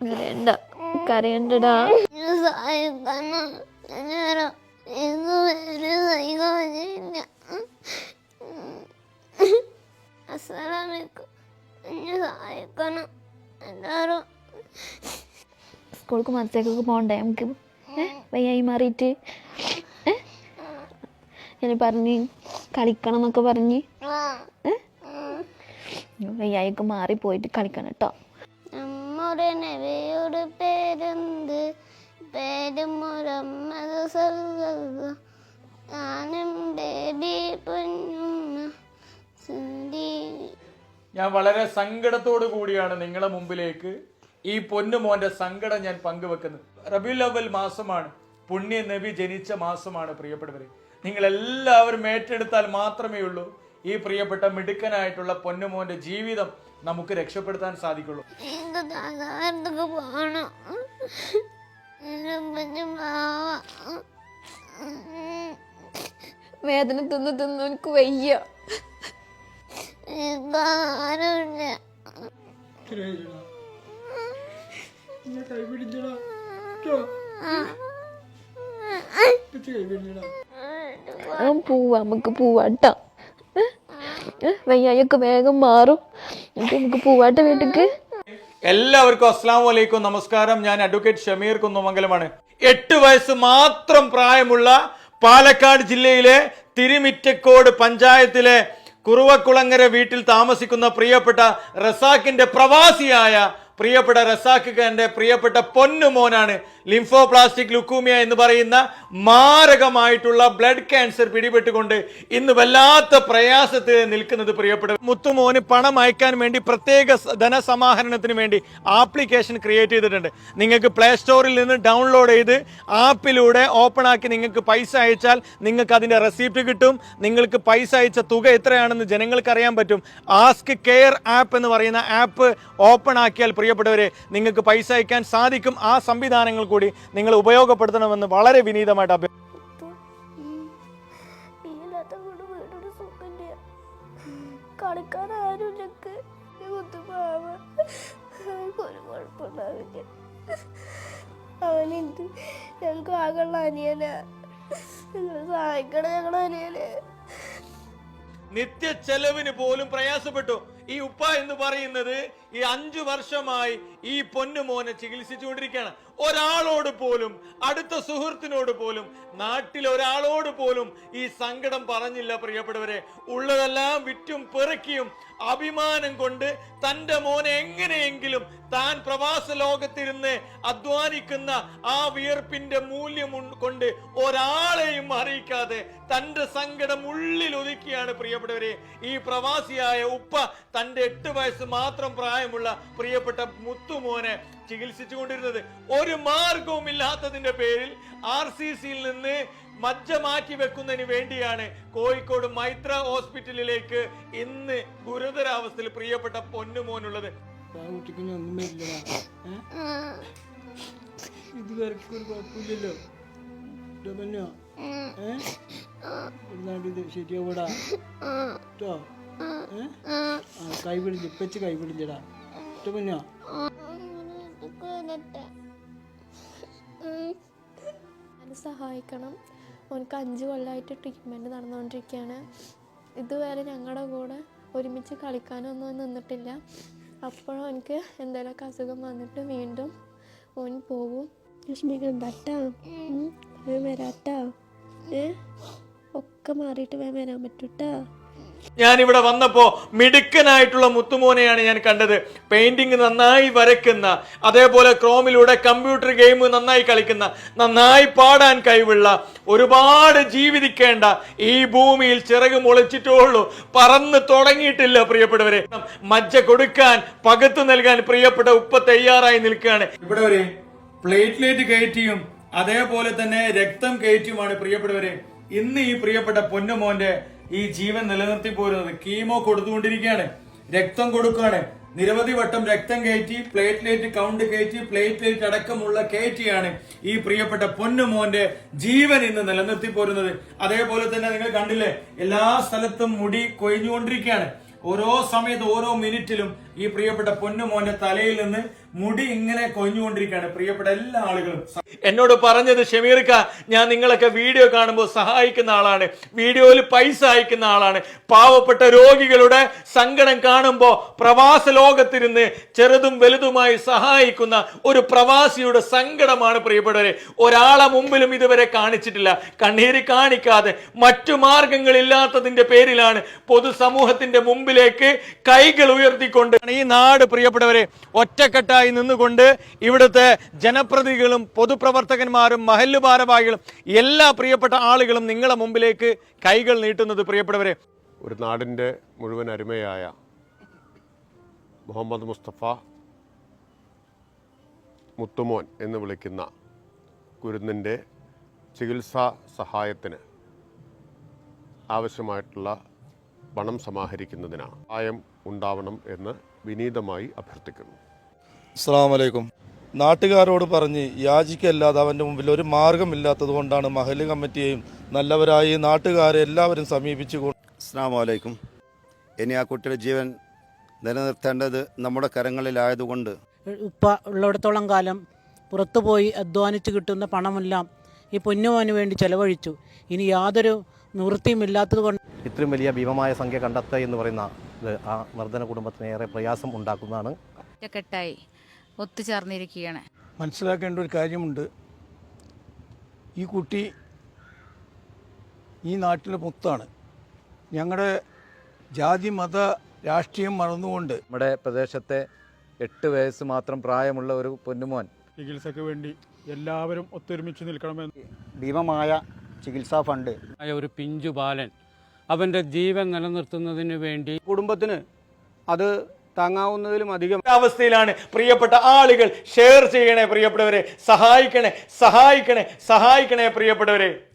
കരയണ്ട. കരയണ്ടടാ. സ്കൂൾക്ക് മത്സരക്കൊക്കെ പോകണ്ടേ നമുക്ക്? വയ്യായി മാറിയിട്ട്? ഞാൻ പറഞ്ഞ് കളിക്കണം എന്നൊക്കെ പറഞ്ഞ് വയ്യായിക്ക് മാറി പോയിട്ട് കളിക്കണം കേട്ടോ. പേരെന്ത് പേര് മുഹമ്മദ് സല്ലല്ലാഹു ഞാനും ബേബി പൊന്നുമ്മ ഞാൻ വളരെ സങ്കടത്തോടു കൂടിയാണ് നിങ്ങളെ മുമ്പിലേക്ക് ഈ പൊന്നുമോന്റെ സങ്കടം ഞാൻ പങ്കുവെക്കുന്നത്. റബിയുൽ അവൽ മാസമാണ്. പുണ്യ നബി ജനിച്ച മാസമാണ് പ്രിയപ്പെട്ടവരെ. നിങ്ങൾ എല്ലാവരും ഏറ്റെടുത്താൽ മാത്രമേ ഉള്ളൂ ഈ പ്രിയപ്പെട്ട മിടുക്കനായിട്ടുള്ള പൊന്നുമോന്റെ ജീവിതം നമുക്ക് രക്ഷപ്പെടുത്താൻ സാധിക്കുള്ളൂ. വേദന തിന്ന് തിന്ന് എനിക്ക് വയ്യ. പോവാ നമുക്ക് പോവാട്ടോ വയ്യായൊക്കെ വേഗം മാറും. എല്ലാവർക്കും അസ്സാം വലൈക്കും നമസ്കാരം. ഞാൻ അഡ്വക്കേറ്റ് ഷമീർ കുന്നമംഗലമാണ്. എട്ട് വയസ്സ് മാത്രം പ്രായമുള്ള പാലക്കാട് ജില്ലയിലെ തിരുമിറ്റക്കോട് പഞ്ചായത്തിലെ കുറുവക്കുളങ്ങര വീട്ടിൽ താമസിക്കുന്ന പ്രിയപ്പെട്ട റസാഖിന്റെ പ്രവാസിയായ പ്രിയപ്പെട്ട റസാഖ് ഖാന്റെ പ്രിയപ്പെട്ട പൊന്നുമോനാണ് ലിംഫോപ്ലാസ്റ്റിക് ലുക്കൂമിയ എന്ന് പറയുന്ന മാരകമായിട്ടുള്ള ബ്ലഡ് ക്യാൻസർ പിടിപെട്ടുകൊണ്ട് ഇന്ന് വല്ലാത്ത പ്രയാസത്തിൽ നിൽക്കുന്നത് പ്രിയപ്പെട്ട മുത്തുമോന് പണം അയക്കാൻ വേണ്ടി പ്രത്യേക ധനസമാഹരണത്തിന് വേണ്ടി ആപ്ലിക്കേഷൻ ക്രിയേറ്റ് ചെയ്തിട്ടുണ്ട്. നിങ്ങൾക്ക് പ്ലേ സ്റ്റോറിൽ നിന്ന് ഡൗൺലോഡ് ചെയ്ത് ആപ്പിലൂടെ ഓപ്പൺ ആക്കി നിങ്ങൾക്ക് പൈസ അയച്ചാൽ നിങ്ങൾക്ക് അതിന്റെ റെസിപ്റ്റ് കിട്ടും. നിങ്ങൾക്ക് പൈസ അയച്ച തുക എത്രയാണെന്ന് ജനങ്ങൾക്ക് അറിയാൻ പറ്റും. ആസ്ക് കെയർ ആപ്പ് എന്ന് പറയുന്ന ആപ്പ് ഓപ്പൺ ആക്കിയാൽ പ്രിയപ്പെട്ടവരെ നിങ്ങൾക്ക് പൈസ അയക്കാൻ സാധിക്കും ആ സംവിധാനങ്ങൾ കൂടി നിങ്ങൾ ഉപയോഗപ്പെടുത്തണമെന്ന് വളരെ വിനീതമായിട്ട് അഭ്യർത്ഥിക്കുന്നു ഇല്ലാത്ത കൊണ്ട് വീടൊരു സുഖമില്ല. കളിക്കാൻ ആരും ഞങ്ങൾക്ക് കുത്തുപാവ ഒരു കുഴപ്പമുണ്ടാവില്ല. അവനെന്ത്? ഞങ്ങൾക്ക് ആകെയുള്ള അനിയനാ. നിങ്ങൾ സഹായിക്കണം ഞങ്ങളുടെ അനിയനെ. നിത്യ ചെലവിന് പോലും പ്രയാസപ്പെട്ടു. ഈ ഉപ്പ എന്ന് പറയുന്നത് ഈ അഞ്ചു വർഷമായി ഈ പൊന്നു പൊന്നുമോനെ ചികിത്സിച്ചുകൊണ്ടിരിക്കുകയാണ്. ഒരാളോട് പോലും അടുത്ത സുഹൃത്തിനോട് പോലും നാട്ടിൽ ഒരാളോട് പോലും ഈ സങ്കടം പറഞ്ഞില്ല പ്രിയപ്പെട്ടവരെ. ഉള്ളതെല്ലാം വിറ്റും പെറുക്കിയും അഭിമാനം കൊണ്ട് തന്റെ മോനെ എങ്ങനെയെങ്കിലും താൻ പ്രവാസ ലോകത്തിരുന്ന് അധ്വാനിക്കുന്ന ആ വിയർപ്പിന്റെ മൂല്യം കൊണ്ട് ഒരാളെയും അറിയിക്കാതെ തന്റെ സങ്കടം ഉള്ളിൽ ഒതുക്കിയാണ് പ്രിയപ്പെട്ടവരെ. ഈ പ്രവാസിയായ ഉപ്പ തന്റെ എട്ട് വയസ്സ് മാത്രം പ്രായമുള്ള പ്രിയപ്പെട്ട മുത്തുമോനെ ചികിത്സിച്ചു കൊണ്ടിരുന്നത് ഒരു മാർഗവും ഇല്ലാത്തതിന്റെ പേരിൽ ആർ സി സിയിൽ നിന്ന് മജ്ജ മാറ്റി വെക്കുന്നതിന് വേണ്ടിയാണ് കോഴിക്കോട് മൈത്ര ഹോസ്പിറ്റലിലേക്ക് ഇന്ന് ഗുരുതരാവസ്ഥയിൽ പ്രിയപ്പെട്ട പൊന്നുമോനുള്ളത്. ആ കുട്ടിക്ക് ഇനി ഒന്നും വരില്ലടാ ഏ? ഇത് വരയ്ക്ക് ഒരു കുഴപ്പമില്ലല്ലോ. ഇത് ശരിയാവൂടാ കേട്ടോ ഇപ്പച്ച് കൈ പിടിച്ചടാ. അതിന് സഹായിക്കണം. ഓനക്ക് അഞ്ച് കൊല്ലമായിട്ട് ട്രീറ്റ്മെന്റ് നടന്നുകൊണ്ടിരിക്കുകയാണ് ഇതുവരെ ഞങ്ങളുടെ കൂടെ ഒരുമിച്ച് കളിക്കാനൊന്നും നിന്നിട്ടില്ല. അപ്പോഴും എനിക്ക് എന്തെങ്കിലുമൊക്കെ അസുഖം വന്നിട്ട് വീണ്ടും ഓൻ പോവും. ലക്ഷ്മിക്ക് വേഗം വരാട്ടാ? ഏ? ഒക്കെ മാറിയിട്ട് വേഗം വരാൻ പറ്റൂട്ടാ? ഞാൻ ഇവിടെ വന്നപ്പോ മിടുക്കനായിട്ടുള്ള മുത്തുമോനെയാണ് ഞാൻ കണ്ടത്. പെയിന്റിങ് നന്നായി വരയ്ക്കുന്ന അതേപോലെ ക്രോമിലൂടെ കമ്പ്യൂട്ടർ ഗെയിം നന്നായി കളിക്കുന്ന നന്നായി പാടാൻ കഴിവുള്ള ഒരുപാട് ജീവിതിക്കേണ്ട ഈ ഭൂമിയിൽ ചിറക് മുളച്ചിട്ടുള്ളൂ പറന്ന് തുടങ്ങിയിട്ടില്ല പ്രിയപ്പെട്ടവരെ. മജ്ജ കൊടുക്കാൻ പകത്തു നൽകാൻ പ്രിയപ്പെട്ട ഉപ്പ തയ്യാറായി നിൽക്കുകയാണ്. ഇവിടെ പ്ലേറ്റ്ലേറ്റ് കയറ്റിയും അതേപോലെ തന്നെ രക്തം കയറ്റിയുമാണ് പ്രിയപ്പെട്ടവരെ. ഇന്ന് ഈ പ്രിയപ്പെട്ട പൊന്നുമോന്റെ ഈ ജീവൻ നിലനിർത്തി പോരുന്നത് കീമോ കൊടുത്തുകൊണ്ടിരിക്കുകയാണ്. രക്തം കൊടുക്കുകയാണ്. നിരവധി വട്ടം രക്തം കയറ്റി പ്ലേറ്റ്ലേറ്റ് കൗണ്ട് കയറ്റി പ്ലേറ്റ്ലേറ്റ് അടക്കമുള്ള കയറ്റിയാണ് ഈ പ്രിയപ്പെട്ട പൊന്നുമോന്റെ ജീവൻ ഇന്ന് നിലനിർത്തി പോരുന്നത്. അതേപോലെ തന്നെ നിങ്ങൾ കണ്ടില്ലേ എല്ലാ സ്ഥലത്തും മുടി കൊഴിഞ്ഞുകൊണ്ടിരിക്കുകയാണ്. ഓരോ സമയത്ത് ഓരോ മിനിറ്റിലും ഈ പ്രിയപ്പെട്ട പൊന്നുമോന്റെ തലയിൽ നിന്ന് മുടി ഇങ്ങനെ കൊഞ്ഞുകൊണ്ടിരിക്കുകയാണ്. പ്രിയപ്പെട്ട എല്ലാ ആളുകളും. എന്നോട് പറഞ്ഞത് ഷമീർക്ക ഞാൻ നിങ്ങളൊക്കെ വീഡിയോ കാണുമ്പോൾ സഹായിക്കുന്ന ആളാണ്. വീഡിയോയിൽ പൈസ അയക്കുന്ന ആളാണ്. പാവപ്പെട്ട രോഗികളുടെ സങ്കടം കാണുമ്പോൾ പ്രവാസ ലോകത്തിരുന്ന് ചെറുതും വലുതുമായി സഹായിക്കുന്ന ഒരു പ്രവാസിയുടെ സങ്കടമാണ് പ്രിയപ്പെട്ടവരെ. ഒരാളെ മുമ്പിലും ഇതുവരെ കാണിച്ചിട്ടില്ല. കണ്ണീര് കാണിക്കാതെ മറ്റു മാർഗങ്ങളില്ലാത്തതിന്റെ പേരിലാണ് പൊതുസമൂഹത്തിന്റെ മുമ്പിലേക്ക് കൈകൾ ഉയർത്തിക്കൊണ്ട് ഈ നാട് പ്രിയപ്പെട്ടവരെ ഒറ്റക്കെട്ടായി നിന്നുകൊണ്ട് ഇവിടുത്തെ ജനപ്രതിനിധികളും പൊതുപ്രവർത്തകന്മാരും മഹല്ല് ഭാരവാഹികളും എല്ലാ പ്രിയപ്പെട്ട ആളുകളും നിങ്ങളെ മുമ്പിലേക്ക് കൈകൾ നീട്ടുന്നത് പ്രിയപ്പെട്ടവരെ. ഒരു നാടിന്റെ മുഴുവൻ അരുമയായ മുഹമ്മദ് മുസ്തഫ മുത്തുമോൻ എന്ന് വിളിക്കുന്ന കുരുന്നിന്റെ ചികിത്സാ സഹായത്തിന് ആവശ്യമായിട്ടുള്ള പണം സമാഹരിക്കുന്നതിനാണ് സഹായം ഉണ്ടാവണം എന്ന് വിനീതമായി അഭ്യർത്ഥിക്കുന്നു. അസ്സാം വലൈക്കും നാട്ടുകാരോട് പറഞ്ഞ് യാചിക്കല്ലാതെ അവന്റെ മുമ്പിൽ ഒരു മാർഗമില്ലാത്തത് കൊണ്ടാണ് മഹൽ കമ്മിറ്റിയെയും നല്ലവരായി നാട്ടുകാരെ എല്ലാവരും സമീപിച്ചു അസ്സാം വലൈക്കും ഇനി ആ കുട്ടിയുടെ ജീവൻ നിലനിർത്തേണ്ടത് നമ്മുടെ കരങ്ങളിലായതുകൊണ്ട്. ഉപ്പ ഉള്ളിടത്തോളം കാലം പുറത്തുപോയി അധ്വാനിച്ച് കിട്ടുന്ന പണമെല്ലാം ഈ പൊന്നുമോന് വേണ്ടി ചെലവഴിച്ചു. ഇനി യാതൊരു നിവൃത്തിയുമില്ലാത്തത് കൊണ്ട് ഇത്രയും വലിയ ഭീമമായ സംഖ്യ കണ്ടെത്തുക എന്ന് പറയുന്ന ആ മർദ്ദന കുടുംബത്തിന് ഏറെ പ്രയാസം ഉണ്ടാക്കുന്നതാണ്. ഒറ്റക്കെട്ടായി ഒത്തുചേർന്നിരിക്കുകയാണ്. മനസ്സിലാക്കേണ്ട ഒരു കാര്യമുണ്ട്. ഈ കുട്ടി ഈ നാട്ടിലെ മുത്താണ്. ഞങ്ങളുടെ ജാതി മത രാഷ്ട്രീയം മറന്നുകൊണ്ട് നമ്മുടെ പ്രദേശത്തെ എട്ട് വയസ്സ് മാത്രം പ്രായമുള്ള ഒരു പൊന്നുമോൻ ചികിത്സയ്ക്ക് വേണ്ടി എല്ലാവരും ഒത്തൊരുമിച്ച് നിൽക്കണമെന്ന് ഭീമമായ ചികിത്സാ ഫണ്ട്. ആയ ഒരു പിഞ്ചു ബാലൻ അവന്റെ ജീവൻ നിലനിർത്തുന്നതിന് വേണ്ടി കുടുംബത്തിന് അത് താങ്ങാവുന്നതിലും അധികം. അവസ്ഥയിലാണ് പ്രിയപ്പെട്ട ആളുകൾ. ഷെയർ ചെയ്യണേ പ്രിയപ്പെട്ടവരെ. സഹായിക്കണേ. സഹായിക്കണേ. സഹായിക്കണേ പ്രിയപ്പെട്ടവരെ.